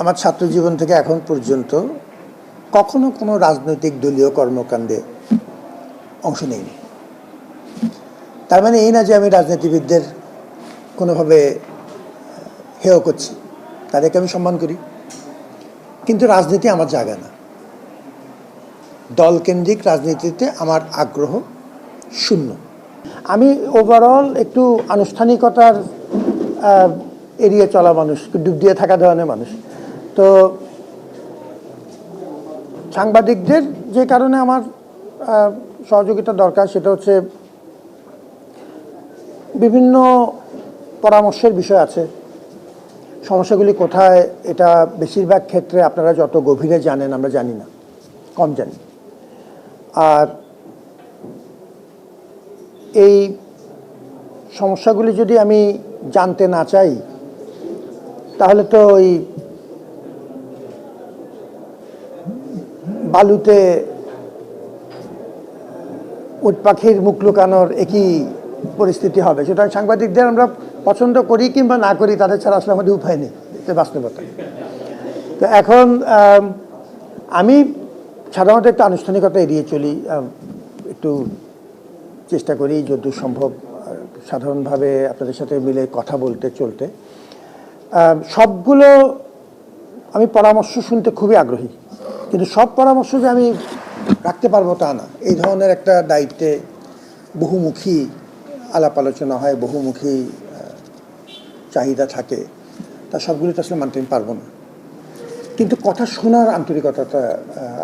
আমার ছাত্র জীবন থেকে এখন পর্যন্ত কখনো কোনো রাজনৈতিক দলীয় কর্মকাণ্ডে অংশ নেইনি। তার মানে এই না যে আমি রাজনীতিবিদদের কোনোভাবে হেয় করছি, তাদেরকে আমি সম্মান করি। কিন্তু রাজনীতি আমার জায়গা না। দলকেন্দ্রিক রাজনীতিতে আমার আগ্রহ শূন্য। আমি ওভারঅল একটু আনুষ্ঠানিকতার এড়িয়ে চলা মানুষ ডুব দিয়ে থাকা ধরনের মানুষ। তো সাংবাদিকদের যে কারণে আমার সহযোগিতা দরকার সেটা হচ্ছে বিভিন্ন পরামর্শের বিষয় আছে। সমস্যাগুলি কোথায়, এটা বেশিরভাগ ক্ষেত্রে আপনারা যত গভীরে জানেন, আমরা জানি না, কম জানি। আর এই সমস্যাগুলি যদি আমি জানতে না চাই, তাহলে তো ওই বালুতে উট পাখির মুখ লুকানোর একই পরিস্থিতি হবে। সুতরাং সাংবাদিকদের আমরা পছন্দ করি কিংবা না করি, তাদের ছাড়া আসলে আমাদের উপায় নেই। এটা বাস্তবতা। তো এখন, আমি সাধারণত একটু আনুষ্ঠানিকতা এড়িয়ে চলি। একটু চেষ্টা করি যতদূর সম্ভব সাধারণভাবে আপনাদের সাথে মিলে কথা বলতে চলতে। সবগুলো আমি পরামর্শ শুনতে খুবই আগ্রহী। কিন্তু সব পরামর্শ যে আমি রাখতে পারব তা না। এই ধরনের একটা দায়িত্বে বহুমুখী আলাপ আলোচনা হয়, বহুমুখী চাহিদা থাকে, তা সবগুলো তো আসলে মানতে আমি পারব না। কিন্তু কথা শোনার আন্তরিকতাটা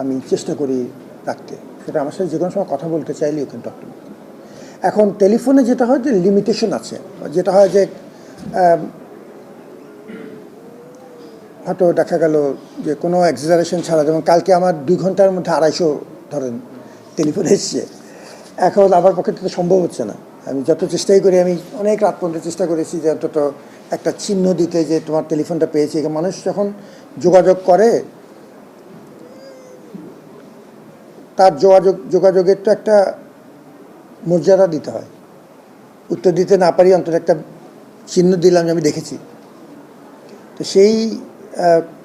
আমি চেষ্টা করি রাখতে। সেটা আমার সাথে যে কোনো সময় কথা বলতে চাইলে ইউ ক্যান এখন টেলিফোনে যেটা হয় যে লিমিটেশন আছে। যেটা হয় যে হয়তো দেখা গেল যে কোনো এক্সাজারেশন ছাড়া, যেমন কালকে আমার দুই ঘণ্টার মধ্যে আড়াইশো ধরেন টেলিফোন এসছে। এখন আমার পক্ষে তো সম্ভব হচ্ছে না। আমি যত চেষ্টাই করি, আমি অনেক রাত পর্যন্ত চেষ্টা করেছি যে অন্তত একটা চিহ্ন দিতে যে তোমার টেলিফোনটা পেয়েছি। মানুষ যখন যোগাযোগ করে, তার যোগাযোগ, যোগাযোগের তো একটা মর্যাদা দিতে হয়। উত্তর দিতে না পারি অন্তত একটা চিহ্ন দিলাম যে আমি দেখেছি। তো সেই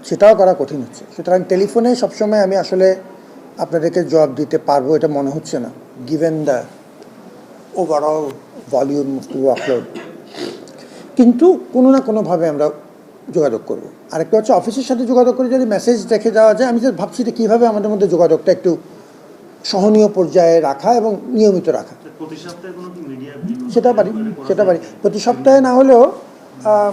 সেটাও করা কঠিন হচ্ছে। সুতরাং টেলিফোনে সবসময় আমি আসলে আপনাদেরকে জবাব দিতে পারব এটা মনে হচ্ছে না। Given the overall volume to upload কিন্তু কোনো না কোনোভাবে আমরা যোগাযোগ করব। আরেকটা হচ্ছে অফিসের সাথে যোগাযোগ করে যদি মেসেজ রেখে যাওয়া যায় আমি যে ভাবছি যে কীভাবে আমাদের মধ্যে যোগাযোগটা একটু সহনীয় পর্যায়ে রাখা এবং নিয়মিত রাখা। সেটা পারি সেটা পারি। প্রতি সপ্তাহে না হলেও আহ,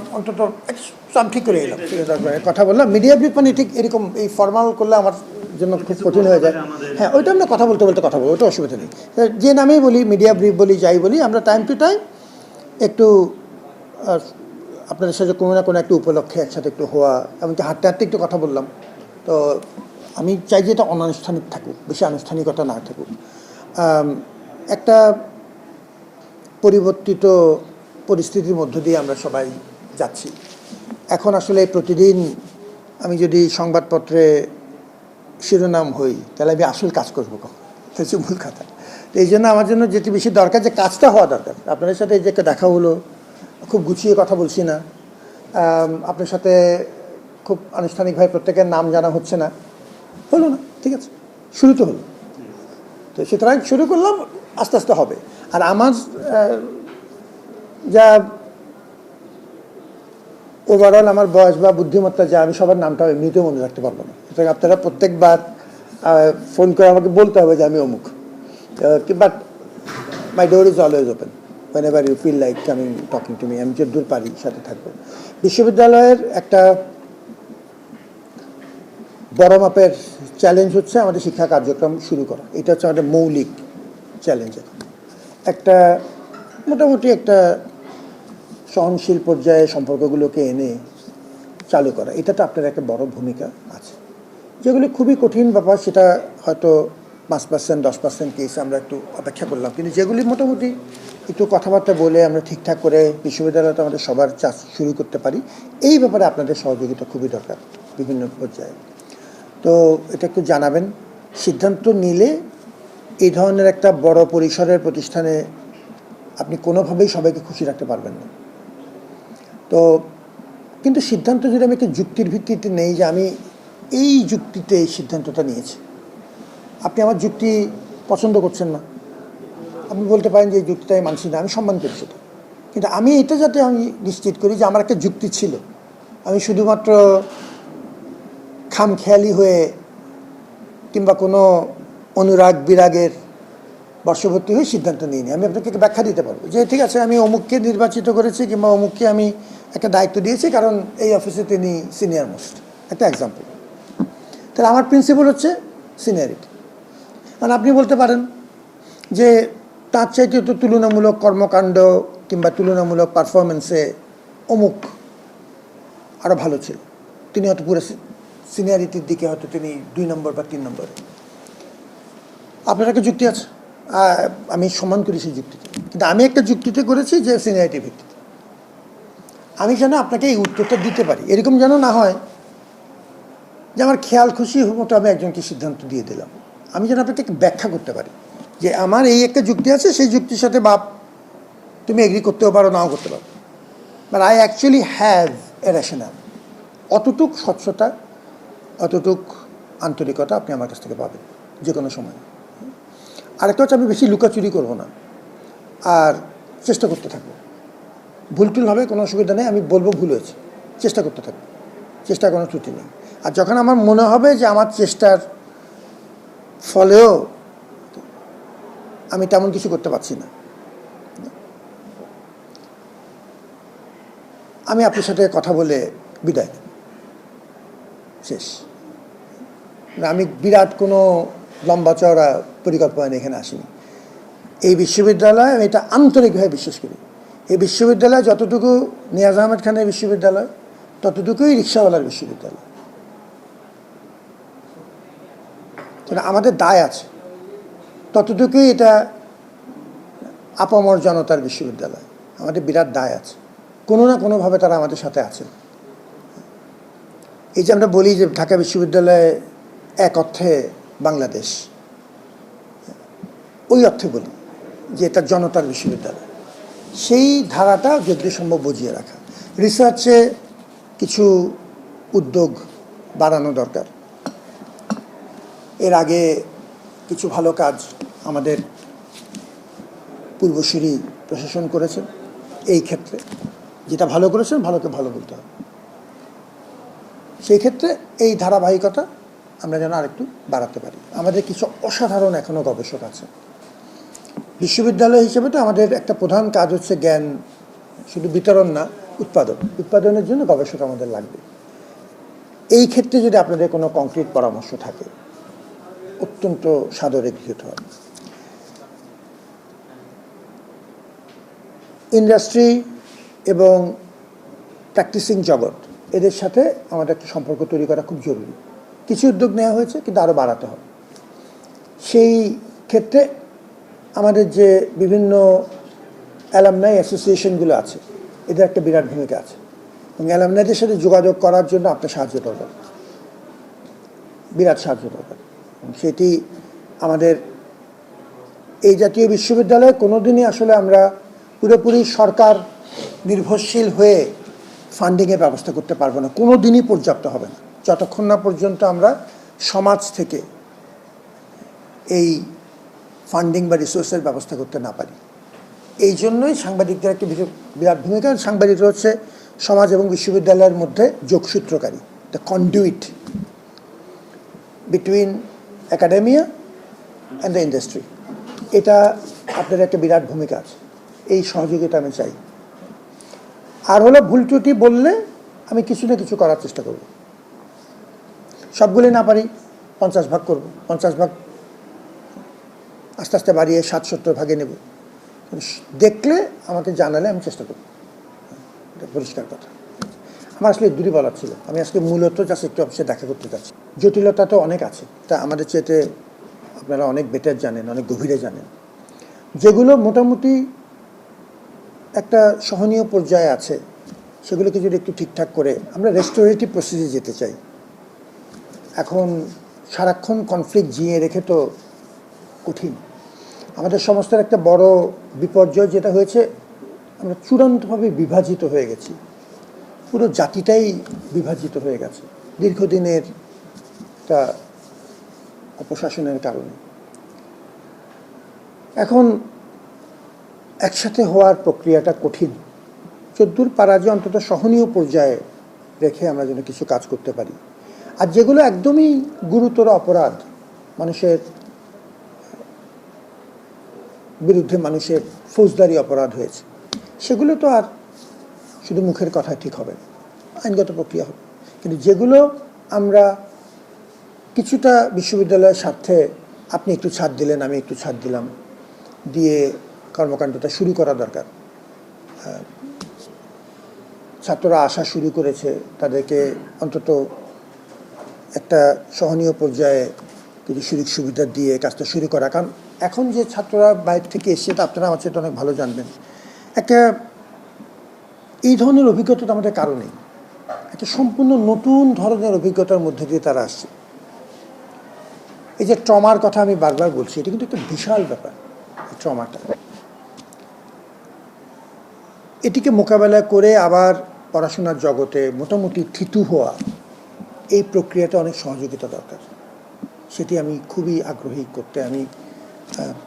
অন্তত আমি ঠিক করে এলাম ঠিক আছে, কথা বললাম। মিডিয়া ব্রিফ মানে ঠিক এরকম এই ফর্মাল করলে আমার জন্য খুব কঠিন হয়ে যায়। হ্যাঁ ওইটা আমরা কথা বলতে বলতে কথা বলব ওটা অসুবিধা নেই। যে নামেই বলি মিডিয়া ব্রিফ বলি যাই বলি আমরা টাইম টু টাইম একটু আপনাদের সাথে কোনো না কোনো একটা উপলক্ষে একসাথে একটু হওয়া এমনকি হাঁটতে হাঁটতে একটু কথা বললাম। তো আমি চাই যে এটা অনানুষ্ঠানিক থাকুক বেশি আনুষ্ঠানিকতা না থাকুক। একটা পরিবর্তিত পরিস্থিতির মধ্য দিয়ে আমরা সবাই যাচ্ছি। এখন আসলে প্রতিদিন আমি যদি সংবাদপত্রে শিরোনাম হই, তাহলে আমি আসল কাজ করব কখন? হচ্ছে মূল কথা। তো এই জন্য আমার জন্য যেটি বেশি দরকার, যে কাজটা হওয়া দরকার। আপনাদের সাথে এই যে একটা দেখা হলো, খুব গুছিয়ে কথা বলছি না। আপনার সাথে খুব আনুষ্ঠানিকভাবে প্রত্যেকের নাম জানা হচ্ছে না। হলো না, ঠিক আছে? শুরু তো হলো। তো সুতরাং শুরু করলাম, আস্তে আস্তে হবে। আর আমার যা ওভারঅল আমার বয়স বা বুদ্ধিমত্তা যে, আমি সবার নামটা এমনিতেও মনে রাখতে পারব না। সুতরাং আপনারা প্রত্যেকবার ফোন করে আমাকে বলতে হবে যে আমি অমুক। But my door is always open whenever you feel like coming talking to me আমি যদ্দূর পারি, সাথে থাকব। বিশ্ববিদ্যালয়ের একটা বড় মাপের চ্যালেঞ্জ হচ্ছে আমাদের শিক্ষা কার্যক্রম শুরু করা। এটা হচ্ছে আমাদের মৌলিক চ্যালেঞ্জ একটা, মোটামুটি একটা সহনশীল পর্যায়ে সম্পর্কগুলোকে এনে চালু করা, এটাতে আপনার একটা বড় ভূমিকা আছে। যেগুলি খুবই কঠিন ব্যাপার, সেটা হয়তো পাঁচ পার্সেন্ট দশ পার্সেন্ট কেস আমরা একটু অপেক্ষা করলাম। কিন্তু যেগুলি মোটামুটি একটু কথাবার্তা বলে আমরা ঠিকঠাক করে বিশ্ববিদ্যালয়তে আমাদের সবার চাষ শুরু করতে পারি, এই ব্যাপারে আপনাদের সহযোগিতা খুবই দরকার বিভিন্ন পর্যায়ে। তো এটা একটু জানাবেন, সিদ্ধান্ত নিলে এই ধরনের একটা বড় পরিসরের প্রতিষ্ঠানে আপনি কোনোভাবেই সবাইকে খুশি রাখতে পারবেন না। তো কিন্তু সিদ্ধান্ত যদি আমি একটা যুক্তির ভিত্তিতে নেই যে আমি এই যুক্তিতে এই সিদ্ধান্তটা নিয়েছি, আপনি আমার যুক্তি পছন্দ করছেন না। আপনি বলতে পারেন যে এই যুক্তিটা আমি মানছি না, আমি সম্মান করি সেটা। কিন্তু আমি এটা যাতে আমি নিশ্চিত করি যে আমার একটা যুক্তি ছিল। আমি শুধুমাত্র খামখেয়ালি হয়ে কিংবা কোনো অনুরাগ বিরাগের বর্ষবর্তী হয়ে সিদ্ধান্ত নিইনি আমি আপনাকে ব্যাখ্যা দিতে পারব যে, ঠিক আছে, আমি অমুককে নির্বাচিত করেছি কিংবা অমুককে আমি একটা দায়িত্ব দিয়েছি, কারণ এই অফিসে তিনি সিনিয়র মোস্ট একটা এক্সাম্পল তাহলে আমার প্রিন্সিপাল হচ্ছে সিনিয়রিটি মানে আপনি বলতে পারেন যে, তার চাইতে তো তুলনামূলক কর্মকাণ্ড কিংবা তুলনামূলক পারফরমেন্সে অমুক আরও ভালো ছিল। তিনি হয়তো পুরো সিনিয়রিটির দিকে হয়তো তিনি দুই নম্বর বা তিন নম্বরে। আপনার একটা যুক্তি আছে? আমি সম্মান করি সেই যুক্তিতে। কিন্তু আমি একটা যুক্তিতে করেছি যে সিনিয়রিটি ভিত্তিতে। আমি যেন আপনাকে এই উত্তরটা দিতে পারি। এরকম যেন না হয় যে আমার খেয়াল খুশি মতো আমি একজনকে সিদ্ধান্ত দিয়ে দিলাম। আমি যেন আপনাকে ব্যাখ্যা করতে পারি যে আমার এই একটা যুক্তি আছে, সেই যুক্তির সাথে বাপ, তুমি এগ্রি করতেও পারো, নাও করতে পারো। But I actually have a rational অতটুক স্বচ্ছতা, অতটুক আন্তরিকতা আপনি আমার কাছ থেকে পাবেন যে কোনো সময়। আরেকটা হচ্ছে আমি বেশি লুকাচুরি করব না। আর চেষ্টা করতে থাকব। ভুল টুল হবে কোনো অসুবিধা নেই, আমি বলব ভুল হয়েছে। চেষ্টা করতে থাকব। চেষ্টা কোনো ত্রুটি নেই। আর যখন আমার মনে হবে যে আমার চেষ্টার ফলেও আমি তেমন কিছু করতে পারছি না। আমি আপনার সাথে কথা বলে বিদায়। শেষ। আমি বিরাট কোনো লম্বা চওড়া পরিকল্পনা এখানে আসেনি। এই বিশ্ববিদ্যালয় আমি এটা আন্তরিকভাবে বিশ্বাস করি। এই বিশ্ববিদ্যালয় যতটুকু নিয়াজ আহমেদ খানের বিশ্ববিদ্যালয়, ততটুকুই রিক্সাওয়ালার বিশ্ববিদ্যালয়। আমাদের দায় আছে। ততটুকুই এটা আপামর জনতার বিশ্ববিদ্যালয়। আমাদের বিরাট দায় আছে। কোনো না কোনোভাবে তারা আমাদের সাথে আছেন এই যে আমরা বলি যে ঢাকা বিশ্ববিদ্যালয়ে এক অর্থে বাংলাদেশ। ওই অর্থে বলি যে এটা জনতার বিশ্ববিদ্যালয়। সেই ধারাটা যতদূর সম্ভব বুঝিয়ে রাখা। রিসার্চে কিছু উদ্যোগ বাড়ানো দরকার। এর আগে কিছু ভালো কাজ আমাদের পূর্বসূরি প্রশাসন করেছেন এই ক্ষেত্রে। যেটা ভালো করেছেন, ভালোকে ভালো বলতে হবে। সেই ক্ষেত্রে এই ধারাবাহিকতা আমরা যেন আরেকটু বাড়াতে পারি। আমাদের কিছু অসাধারণ এখনও গবেষক আছে। বিশ্ববিদ্যালয় হিসেবে তো আমাদের একটা প্রধান কাজ হচ্ছে জ্ঞান, শুধু বিতরণ না, উৎপাদন। উৎপাদনের জন্য গবেষক আমাদের লাগবে। এই ক্ষেত্রে যদি আপনাদের কোনো কংক্রিট পরামর্শ থাকে, অত্যন্ত সাদরে গৃহীত হয় ইন্ডাস্ট্রি এবং প্র্যাকটিসিং জগৎ, এদের সাথে আমাদের একটা সম্পর্ক তৈরি করা খুব জরুরি। কিছু উদ্যোগ নেওয়া হয়েছে, কিন্তু আরও বাড়াতে হবে। সেই ক্ষেত্রে আমাদের যে বিভিন্ন অ্যালামনাই অ্যাসোসিয়েশনগুলো আছে, এদের একটা বিরাট ভূমিকা আছে। এবং অ্যালামনাইদের সাথে যোগাযোগ করার জন্য আপনার সাহায্য দরকার। বিরাট সাহায্য দরকার। সেটি আমাদের এই জাতীয় বিশ্ববিদ্যালয়ে কোনোদিনই আসলে আমরা পুরোপুরি সরকার নির্ভরশীল হয়ে ফান্ডিংয়ের ব্যবস্থা করতে পারব না। কোনো দিনই পর্যাপ্ত হবে না। যতক্ষণ না পর্যন্ত আমরা সমাজ থেকে এই ফান্ডিং বা রিসোর্সের ব্যবস্থা করতে না পারি। এই জন্যই সাংবাদিকদের একটি বিরাট- ভূমিকা। সাংবাদিকরা হচ্ছে সমাজ এবং বিশ্ববিদ্যালয়ের মধ্যে যোগসূত্রকারী the conduit between academia and the industry এটা আপনাদের একটা বিরাট ভূমিকা আছে। এই সহযোগিতা আমি চাই। আর হলো ভুল ত্রুটি বললে আমি কিছু না কিছু করার চেষ্টা করব। সবগুলি না পারি, পঞ্চাশ ভাগ করব, পঞ্চাশ ভাগ আস্তে আস্তে বাড়িয়ে ষাট সত্তর ভাগে নেব। দেখলে আমাকে জানালে আমি চেষ্টা করব। এটা পরিষ্কার কথা। আমার আসলে দূরে বলার ছিল। আমি আজকে মূলত জাস্ট একটু অফিসে দেখা করতে যাচ্ছি। জটিলতা তো অনেক আছে, তা আমাদের চেয়েতে আপনারা অনেক বেটার জানেন, অনেক গভীরে জানেন। যেগুলো মোটামুটি একটা সহনীয় পর্যায়ে আছে, সেগুলোকে যদি একটু ঠিকঠাক করে আমরা রেস্টোরেটিভ প্রসেসে যেতে চাই। এখন সারাক্ষণ কনফ্লিক্ট জিয়ে রেখে তো কঠিন। আমাদের সমস্যার একটা বড় বিপর্যয় যেটা হয়েছে, আমরা চূড়ান্তভাবে বিভাজিত হয়ে গেছি। পুরো জাতিটাই বিভাজিত হয়ে গেছে, দীর্ঘদিনের একটা অপশাসনের কারণে। এখন একসাথে হওয়ার প্রক্রিয়াটা কঠিন। চোদ্দুর পারাজয় অন্তত সহনীয় পর্যায়ে রেখে আমরা যেন কিছু কাজ করতে পারি। আর যেগুলো একদমই গুরুতর অপরাধ মানুষের বিরুদ্ধে মানুষের ফৌজদারি অপরাধ হয়েছে, সেগুলো তো আর শুধু মুখের কথা ঠিক হবে আইনগত প্রক্রিয়া হবে। কিন্তু যেগুলো আমরা কিছুটা বিশ্ববিদ্যালয়ের স্বার্থে আপনি একটু ছাড় দিলেন, আমি একটু ছাড় দিলাম, দিয়ে কর্মকাণ্ডটা শুরু করা দরকার। ছাত্ররা আসা শুরু করেছে, তাদেরকে অন্তত একটা সহনীয় পর্যায়ে কিছু সুযোগ সুবিধা দিয়ে কাজটা শুরু করা। কারণ এখন যে ছাত্ররা বাইরে থেকে এসছে, তা আপনারা আমার সেটা অনেক ভালো জানবেন। একটা, এই ধরনের অভিজ্ঞতা তো আমাদের কারণেই একটা সম্পূর্ণ নতুন ধরনের অভিজ্ঞতার মধ্যে দিয়ে তারা আসছে। এই যে ট্রমার কথা আমি বারবার বলছি, এটা কিন্তু একটা বিশাল ব্যাপার ট্রমাটা এটিকে মোকাবেলা করে আবার পড়াশোনার জগতে মোটামুটি থিতু হওয়া এই প্রক্রিয়াটা অনেক সহযোগিতা দরকার। সেটি আমি খুবই আগ্রহী করতে আমি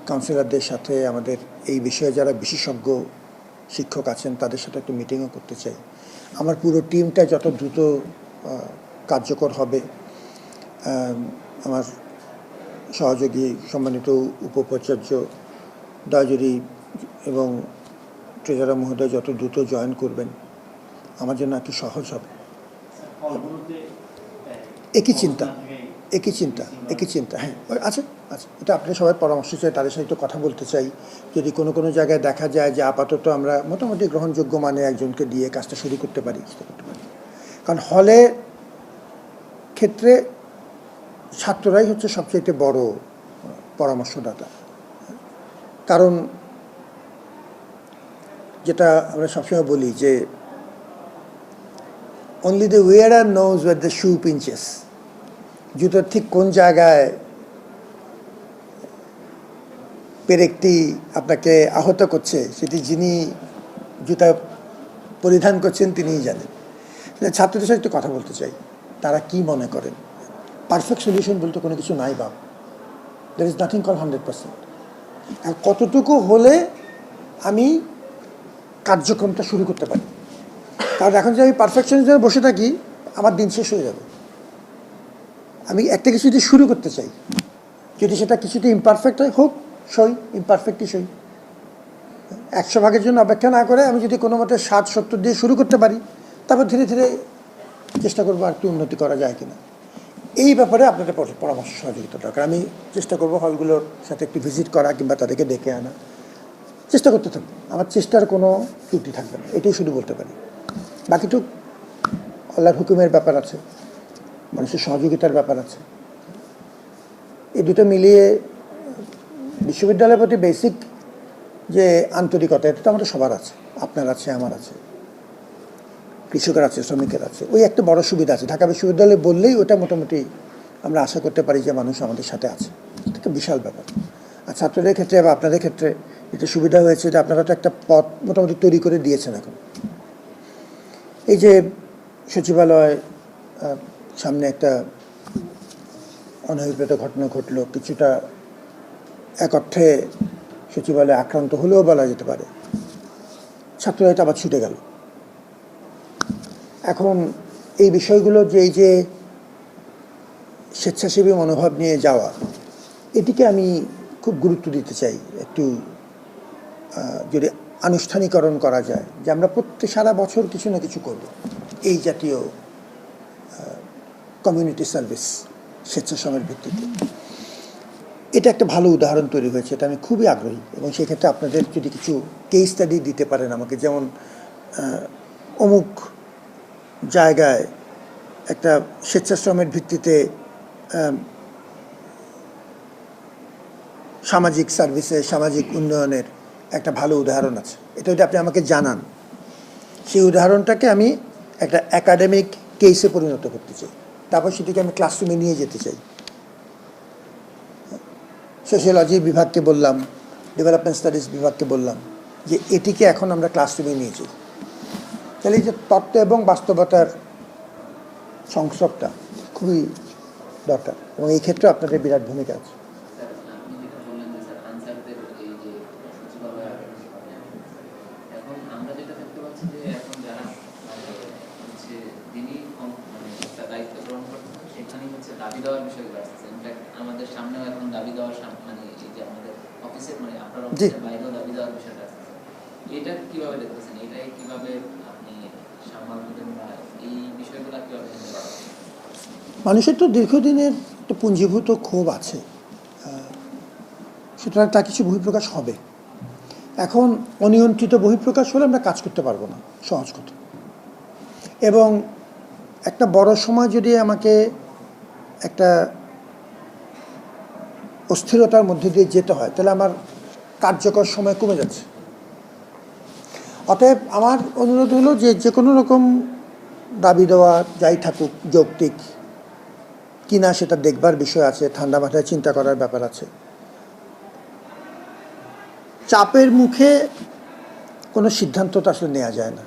কাউন্সিলরদের সাথে আমাদের এই বিষয়ে যারা বিশেষজ্ঞ শিক্ষক আছেন, তাদের সাথে একটু মিটিংও করতে চাই। আমার পুরো টিমটা যত দ্রুত কার্যকর হবে আমার সহযোগী, সম্মানিত উপোপাচার্য দয়াজুরি এবং ট্রেজারার মহোদয় যত দ্রুত জয়েন করবেন, আমার জন্য একটু সহজ হবে। একই চিন্তা একই চিন্তা একই চিন্তা হ্যাঁ আছে আছে, এটা আপনার সবাই পরামর্শ চাই, তাদের সাথে কথা বলতে চাই। যদি কোনো কোনো জায়গায় দেখা যায় যে আপাতত আমরা মোটামুটি গ্রহণযোগ্য মানে একজনকে দিয়ে কাজটা শুরু করতে পারি কারণ হলে ক্ষেত্রে ছাত্ররাই হচ্ছে সবচেয়ে বড় পরামর্শদাতা। কারণ যেটা আমরা সবসময় বলি যে only the wearer knows where the shoe pinches জুতোর ঠিক কোন জায়গায় পেরেকটি আপনাকে আহত করছে সেটি যিনি জুতা পরিধান করছেন তিনিই জানেন ছাত্রদের সাথে একটু কথা বলতে চাই তারা কি মনে করেন পারফেক্ট সলিউশন বলতে কোনো কিছু নাই বাপ there is nothing called hundred percent কতটুকু হলে আমি কার্যক্রমটা শুরু করতে পারি কারণ এখন যদি আমি পারফেকশন হিসেবে বসে থাকি, আমার দিন শেষ হয়ে যাবে। আমি একটা কিছু যদি শুরু করতে চাই, যদি সেটা কিছুতে ইমপারফেক্ট হয়, হোক, সই ইমপারফেক্টই সই। একশো ভাগের জন্য অপেক্ষা না করে আমি যদি কোনো মতে ষাট, সত্তর দিয়ে শুরু করতে পারি, তারপর ধীরে ধীরে চেষ্টা করব আর একটু উন্নতি করা যায় কিনা। এই ব্যাপারে আপনাদের পরামর্শ সহযোগিতা দরকার। আমি চেষ্টা করব হলগুলোর সাথে একটু ভিজিট করা কিংবা তাদেরকে ডেকে আনা। চেষ্টা করতে থাকব আমার চেষ্টার কোনো ত্রুটি থাকবে না। এটাই শুধু বলতে পারি। বাকিটুক আল্লাহর হুকুমের ব্যাপার আছে, মানুষের সহযোগিতার ব্যাপার আছে। এই দুটো মিলিয়ে বিশ্ববিদ্যালয়ের প্রতি বেসিক যে আন্তরিকতা, এটা তো আমাদের সবার আছে, আপনার আছে, আমার আছে, কৃষকের আছে, শ্রমিকের আছে, ওই একটা বড় সুবিধা আছে। ঢাকা বিশ্ববিদ্যালয় বললেই ওটা মোটামুটি আমরা আশা করতে পারি যে মানুষ আমাদের সাথে আছে। এটা একটা বিশাল ব্যাপার। আর ছাত্রদের ক্ষেত্রে বা আপনাদের ক্ষেত্রে এটা সুবিধা হয়েছে যে আপনারা তো একটা পথ মোটামুটি তৈরি করে দিয়েছেন এখন। এই যে সচিবালয় সামনে একটা অনভিপ্রেত ঘটনা ঘটলো, কিছুটা এক অর্থে সচিবালয় আক্রান্ত হলেও বলা যেতে পারে। ছাত্ররা আবার ছুটে গেল। এখন এই বিষয়গুলো যে এই যে স্বেচ্ছাসেবী মনোভাব নিয়ে যাওয়া, এটিকে আমি খুব গুরুত্ব দিতে চাই। একটু যদি আনুষ্ঠানিকরণ করা যায়, যে আমরা প্রত্যেক সারা বছর কিছু না কিছু করব। এই জাতীয় কমিউনিটি সার্ভিস স্বেচ্ছাসমের ভিত্তিতে। এটা একটা ভালো উদাহরণ তৈরি হয়েছে, এটা আমি খুবই আগ্রহী। এবং সেক্ষেত্রে আপনাদের যদি কিছু কেস স্টাডি দিতে পারেন আমাকে, যেমন অমুক জায়গায় একটা স্বেচ্ছাশ্রমের ভিত্তিতে সামাজিক সার্ভিসে সামাজিক উন্নয়নের একটা ভালো উদাহরণ আছে। এটা যদি আপনি আমাকে জানান, সেই উদাহরণটাকে আমি একটা একাডেমিক কেসে পরিণত করতে চাই। তারপর সেটিকে আমি ক্লাসরুমে নিয়ে যেতে চাই। সোশিয়োলজি বিভাগকে বললাম ডেভেলপমেন্ট স্টাডিজ বিভাগকে বললাম, যে এটিকে এখন আমরা ক্লাসরুমে নিয়ে যাই। তাহলে এই যে তত্ত্ব এবং বাস্তবতার সংসবটা খুবই দরকার এবং এই ক্ষেত্রে আপনাদের বিরাট ভূমিকা আছে স্যার আপনি যেটা বললেন যে স্যার আনসারদের এই যে সচিবালয় এখন আমরা যেটা দেখতে পাচ্ছি যে এখন যারা মানে হচ্ছে যিনি কম- মানে একটা দায়িত্ব গ্রহণ করছেন সেখানেই হচ্ছে দাবি দেওয়ার বিষয়গুলো আসছে ইনফ্যাক্ট আমাদের সামনেও এখন দাবি দেওয়ার সাম- মানে এই যে আমাদের অফিসের মানে আপনার অফিসের বাইরেও দাবি দেওয়ার বিষয়টা আসছে এটা কীভাবে দেখতেছেন এটাই কীভাবে আপনি সামাল দিবেন বা এই বিষয়গুলো কীভাবে handle করা হবে? মানুষের তো দীর্ঘদিনের একটা পুঞ্জীভূত ক্ষোভ আছে। সুতরাং তা কিছু বহিঃপ্রকাশ হবে। এখন অনিয়ন্ত্রিত বহিঃপ্রকাশ হলে আমরা কাজ করতে পারব না, সহজ কথা। এবং একটা বড় সময় যদি আমাকে একটা অস্থিরতার মধ্যে দিয়ে যেতে হয়, তাহলে আমার কার্যকর সময় কমে যাচ্ছে। অতএব আমার অনুরোধ হলো যে যে কোনো রকম দাবি দেওয়া যাই থাকুক, যৌক্তিক কিনা সেটা দেখবার বিষয় আছে, ঠান্ডা মাথায় চিন্তা করার ব্যাপার আছে। চাপের মুখে কোনো সিদ্ধান্ত তো আসলে নেওয়া যায় না।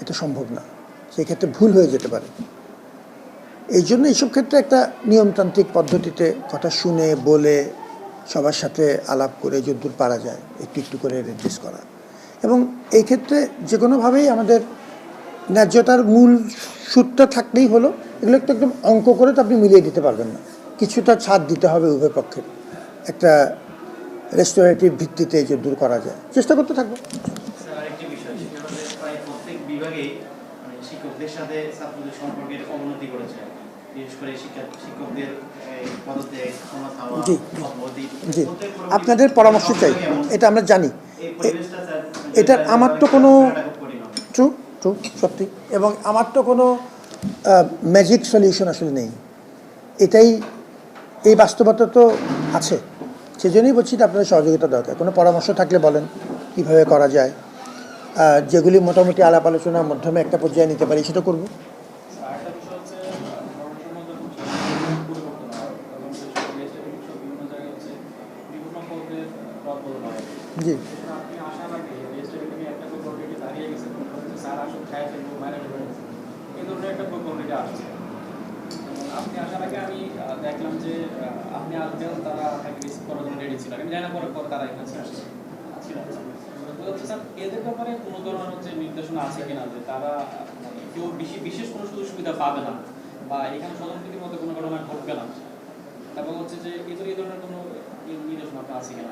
এটা সম্ভব না। সেই ক্ষেত্রে ভুল হয়ে যেতে পারে। এই জন্য এইসব ক্ষেত্রে একটা নিয়মতান্ত্রিক পদ্ধতিতে কথা শুনে, বলে সবার সাথে আলাপ করে যদ্দূর পারা যায়, একটু একটু করে রেডিউস করা। এবং এই ক্ষেত্রে যে কোনোভাবেই আমাদের ন্যায্যতার মূল সূত্রটা থাকলেই হলো। এগুলো একটু একদম অঙ্ক করে তো আপনি মিলিয়ে দিতে পারবেন না। কিছুটা ছাড় দিতে হবে উভয় পক্ষের। একটা রেস্টোরেটিভ ভিত্তিতে যে দূর করা যায়। চেষ্টা করতে থাকব। মানে শিক্ষকদের সাথে ছাত্রদের সম্পর্কের অবনতি করেছে জি, জি। আপনাদের পরামর্শ চাই। এটা আমরা জানি। এটা আমার তো কোনো-। ট্রু ট্রু সত্যি। এবং আমার তো কোনো ম্যাজিক সলিউশন আসলে নেই। এটাই, এই বাস্তবতা তো আছে। সেজন্যই বলছি আপনাদের সহযোগিতা দরকার। কোনো পরামর্শ থাকলে বলেন, কীভাবে করা যায়। যেগুলি মোটামুটি আলাপ আলোচনার মাধ্যমে একটা পর্যায়ে নিতে পারি, সেটা করব। আরেকটা বিষয় হচ্ছে গণসম্মত পরিবর্তন হয় এবং সেসব দেশে সব বিভিন্ন জায়গায় হচ্ছে বিভিন্ন পদের রদ বদল হয় জি সুতরাং আপনি আসার আগে রেজিস্টার মিটিং একটা গ্রুপ অলরেডি দাঁড়িয়ে গেছে মনে করেন যে স্যার আসুন খায় ফেলব মাইনে ফেলব এই ধরনের একটা গ্রুপ অলরেডি আসছে এবং আপনি আসার আগে আমি আহ, দেখলাম যে আহ, তারা করার জন্য রেডি ছিল। আমি জানি পরে পরে তারা এখানে আসছে। স্যার এদের ব্যাপারে কোনো ধরনের হচ্ছে নির্দেশনা আছে কিনা যে তারা মানে কেউ বেশি বিশেষ কোনো সুযোগ সুবিধা পাবে না বা এখানে কোনো ঘটনা ঘটবে না। এবং হচ্ছে যে এই ধর- এই ধরনের কোনো নির্দেশনা আছে কিনা।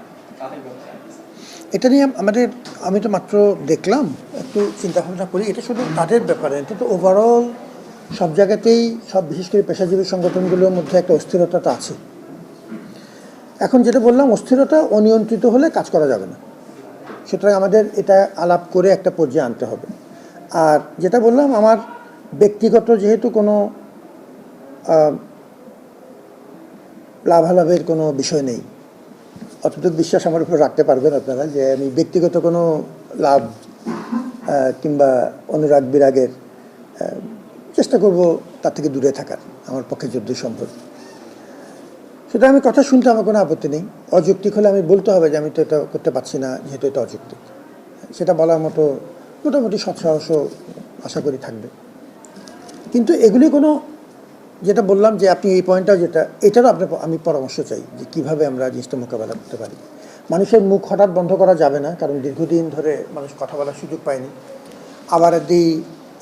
এটা নিয়ে আমাদের আমি তো মাত্র দেখলাম, একটু চিন্তা ভাবনা করি। এটা শুধু তাদের ব্যাপারে, এটা তো ওভারঅল সব জায়গাতেই সব বিশেষ করে পেশাজীবী সংগঠনগুলোর মধ্যে একটা অস্থিরতা আছে। এখন যেটা বললাম, অস্থিরতা অনিয়ন্ত্রিত হলে কাজ করা যাবে না। সুতরাং আমাদের এটা আলাপ করে একটা পর্যায়ে আনতে হবে। আর যেটা বললাম, আমার ব্যক্তিগত যেহেতু কোনো লাভালাভের কোনো বিষয় নেই। অতটুকু বিশ্বাস আমার উপর রাখতে পারবেন আপনারা যে আমি ব্যক্তিগত কোনো লাভ কিংবা অনুরাগ বিরাগের চেষ্টা করব তার থেকে দূরে থাকার। আমার পক্ষে যদ্দূ সম্ভব। সেটা আমি কথা শুনতে আমার কোনো আপত্তি নেই। অযৌক্তিক হলে আমি বলতে হবে যে আমি তো এটা করতে পারছি না, যেহেতু এটা অযৌক্তিক। সেটা বলার মতো মোটামুটি সৎসাহস আশা করি থাকবে। কিন্তু এগুলি কোনো, যেটা বললাম যে আপনি এই পয়েন্টটাও যেটা, এটারও আপনার আমি পরামর্শ চাই যে কীভাবে আমরা জিনিসটা মোকাবেলা করতে পারি। মানুষের মুখ হঠাৎ বন্ধ করা যাবে না, কারণ দীর্ঘদিন ধরে মানুষ কথা বলার সুযোগ পায়নি। আবার দি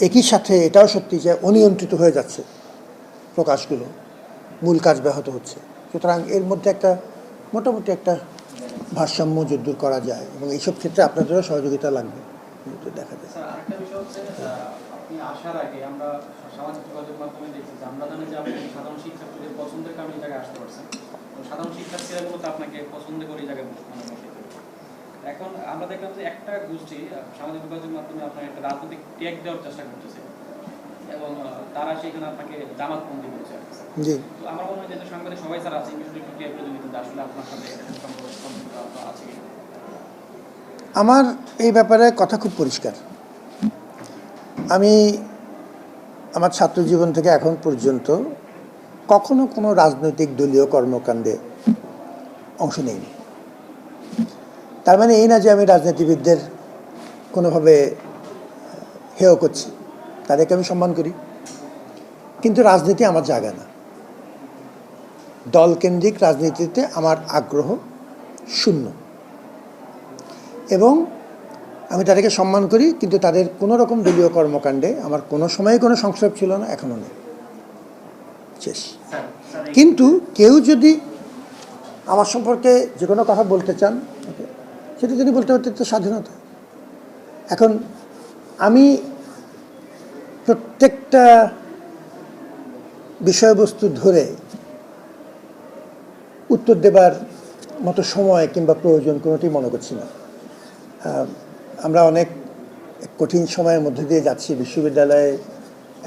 একই সাথে এটাও সত্যি যে অনিয়ন্ত্রিত হয়ে যাচ্ছে প্রকাশগুলো, মূল কাজ ব্যাহত হচ্ছে। সুতরাং এর মধ্যে একটা, মোটামুটি একটা ভারসাম্য যদ্দূর করা যায় এবং এইসব ক্ষেত্রে আপনাদেরও সহযোগিতা লাগবে। দেখা যায় আসার আগে আমরা সামাজিক মাধ্যমে দেখছি আপনি সাধারণ পছন্দের জায়গায় আসতে পারছেন। সাধারণ আপনাকে পছন্দ জায়গায় এখন আমরা একটা সামাজিক মাধ্যমে আপনার একটা রাজনৈতিক ট্যাগ দেওয়ার চেষ্টা করতেছে এবং তারা সেখানে আপনাকে জামাতবন্দি করেছে। জি। আমার মনে হয় যে সবাই স্যার আছে আসলে আপনার সাথে আছে এই ব্যাপারে কথা খুব পরিষ্কার। আমি আমার ছাত্র জীবন থেকে এখন পর্যন্ত কখনো কোনো রাজনৈতিক দলীয় কর্মকাণ্ডে অংশ নেইনি। তার মানে এই না যে আমি রাজনীতিবিদদের কোনোভাবে হেয় করছি তাদেরকে আমি সম্মান করি। কিন্তু রাজনীতি আমার জায়গা না। দলকেন্দ্রিক রাজনীতিতে আমার আগ্রহ শূন্য। এবং আমি তাদেরকে সম্মান করি, কিন্তু তাদের কোনো রকম দলীয় কর্মকাণ্ডে আমার কোনো সময় কোনো সংক্ষেপ ছিল না এখনও নেই। শেষ। কিন্তু কেউ যদি আমার সম্পর্কে যে কোনো কথা বলতে চান সেটা যদি বলতে পারতে তো স্বাধীনতা। এখন আমি প্রত্যেকটা বিষয়বস্তু ধরে উত্তর দেবার মতো সময় কিংবা প্রয়োজন কোনোটি মনে করছি না। আমরা অনেক কঠিন সময়ের মধ্যে দিয়ে যাচ্ছি। বিশ্ববিদ্যালয়ে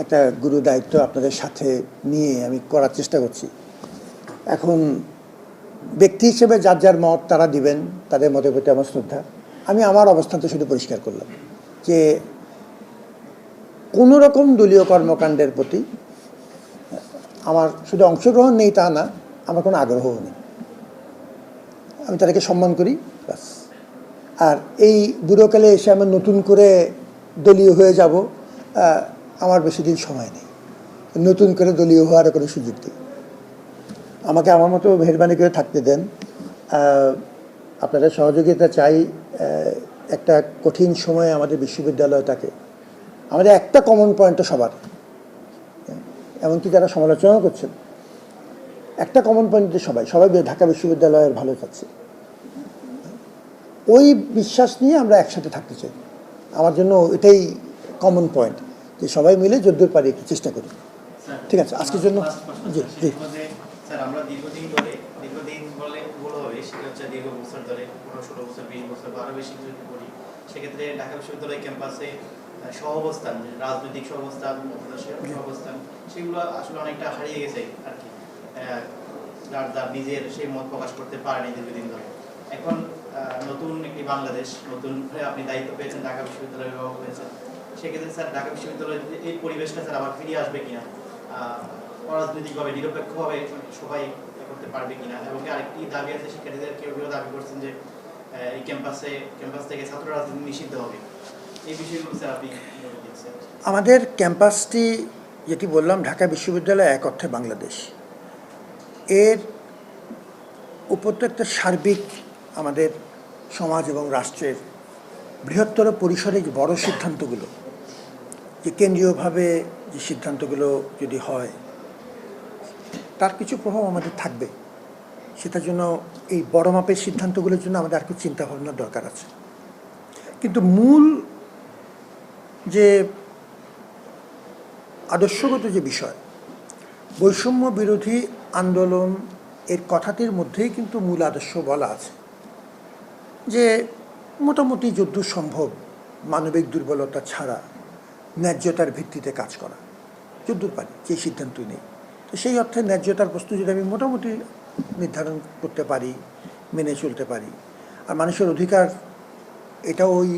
একটা গুরু দায়িত্ব আপনাদের সাথে নিয়ে আমি করার চেষ্টা করছি। এখন ব্যক্তি হিসেবে যার যার মত তারা দিবেন, তাদের মতের প্রতি আমার শ্রদ্ধা। আমি আমার অবস্থানটা শুধু পরিষ্কার করলাম যে কোনো রকম দলীয় কর্মকাণ্ডের প্রতি আমার শুধু অংশগ্রহণ নেই তা না আমার কোনো আগ্রহও নেই। আমি তাদেরকে সম্মান করি, ব্যাস। আর এই বুড়োকালে এসে আমি নতুন করে দলীয় হয়ে যাব আমার বেশি দিন সময় নেই। নতুন করে দলীয় হওয়ার কোনো সুযোগ নেই। আমাকে আমার মতো মেহরবানি করে থাকতে দেন। আপনাদের সহযোগিতা চাই একটা কঠিন সময়ে আমাদের বিশ্ববিদ্যালয়টাকে। আমাদের একটা কমন পয়েন্ট সবার। এমনকি যারা সমালোচনা করছেন। একটা কমন পয়েন্টে সবাই সবাই ঢাকা বিশ্ববিদ্যালয়ের ভালো চাচ্ছে ওই বিশ্বাস নিয়ে আমরা একসাথে থাকতে চাই। আমার জন্য এটাই কমন পয়েন্ট যে সবাই মিলে যদ্দূর পারি একটু চেষ্টা করি। ঠিক আছে, আজকের জন্য- জি, জি। স্যার আমরা দীর্ঘদিন ধরে দীর্ঘদিন বলে ভুল হবে সেটা হচ্ছে দীর্ঘ বছর ধরে পনেরো ষোলো বছর বিশ বছর বা আরও বেশি যদি বলি সেক্ষেত্রে ঢাকা বিশ্ববিদ্যালয় ক্যাম্পাসে আহ, সহাবস্থান রাজনৈতিক সহাবস্থান অথবা সে- সহাবস্থান সেগুলো আসলে অনেকটা হারিয়ে গেছে আর কি। যার যার নিজের সেই মত প্রকাশ করতে পারেনি দীর্ঘদিন ধরে। এখন নতুন একটি বাংলাদেশ, নতুন আপনি দায়িত্ব পেয়েছেন ঢাকা বিশ্ববিদ্যালয়ের অভিভাবক হয়েছেন। সেক্ষেত্রে স্যার, ঢাকা বিশ্ববিদ্যালয়ের এই পরিবেশটা স্যার আবার ফিরে আসবে কিনা? অরাজনৈতিকভাবে, নিরপেক্ষভাবে সবাই করতে পারবে কিনা? এবং আরেকটি দাবি আছে, শিক্ষার্থীদের কেউ কেউ দাবি করছেন যে এই ক্যাম্পাসে ক্যাম্পাস থেকে ছাত্র রাজনীতি নিষিদ্ধ হবে। এই বিষয়গুলো স্যার আপনি আমাদের ক্যাম্পাসটি, যেটি বললাম, ঢাকা বিশ্ববিদ্যালয় এক অর্থে বাংলাদেশ। এর উপর তো একটা সার্বিক আমাদের সমাজ এবং রাষ্ট্রের বৃহত্তর পরিসরে যে বড় সিদ্ধান্তগুলো, যে কেন্দ্রীয়ভাবে যে সিদ্ধান্তগুলো যদি হয়, তার কিছু প্রভাব আমাদের থাকবে। সেটার জন্য এই বড় মাপের সিদ্ধান্তগুলোর জন্য আমাদের আর কিছু চিন্তাভাবনার দরকার আছে। কিন্তু মূল যে আদর্শগত যে বিষয়, বৈষম্য বিরোধী আন্দোলন এর কথাটির মধ্যেই কিন্তু মূল আদর্শ বলা আছে। যে মোটামুটি যুদ্ধ সম্ভব মানবিক দুর্বলতা ছাড়া ন্যায্যতার ভিত্তিতে কাজ করা। যদ্দূর পারি যে সিদ্ধান্তই নেই। তো সেই অর্থে ন্যায্যতার প্রশ্ন যদি আমি মোটামুটি নির্ধারণ করতে পারি, মেনে চলতে পারি, আর মানুষের অধিকার, এটাও ওই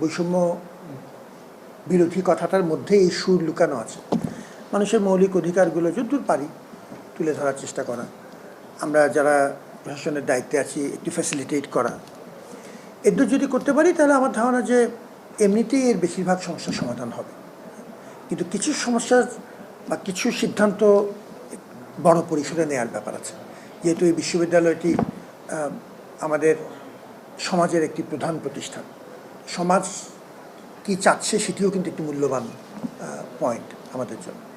বৈষম্য বিরোধী কথাটার মধ্যে এই সুর লুকানো আছে। মানুষের মৌলিক অধিকারগুলো যদ্দূর পারি তুলে ধরার চেষ্টা করা। আমরা যারা প্রশাসনের দায়িত্বে আছি, একটু ফ্যাসিলিটেট করা। এদের যদি করতে পারি, তাহলে আমার ধারণা যে এমনিতেই এর বেশিরভাগ সমস্যার সমাধান হবে। কিন্তু কিছু সমস্যা বা কিছু সিদ্ধান্ত বড় পরিসরে নেওয়ার ব্যাপার আছে। যেহেতু এই বিশ্ববিদ্যালয়টি আমাদের সমাজের একটি প্রধান প্রতিষ্ঠান। সমাজ কি চাচ্ছে সেটিও কিন্তু একটি মূল্যবান পয়েন্ট আমাদের জন্য।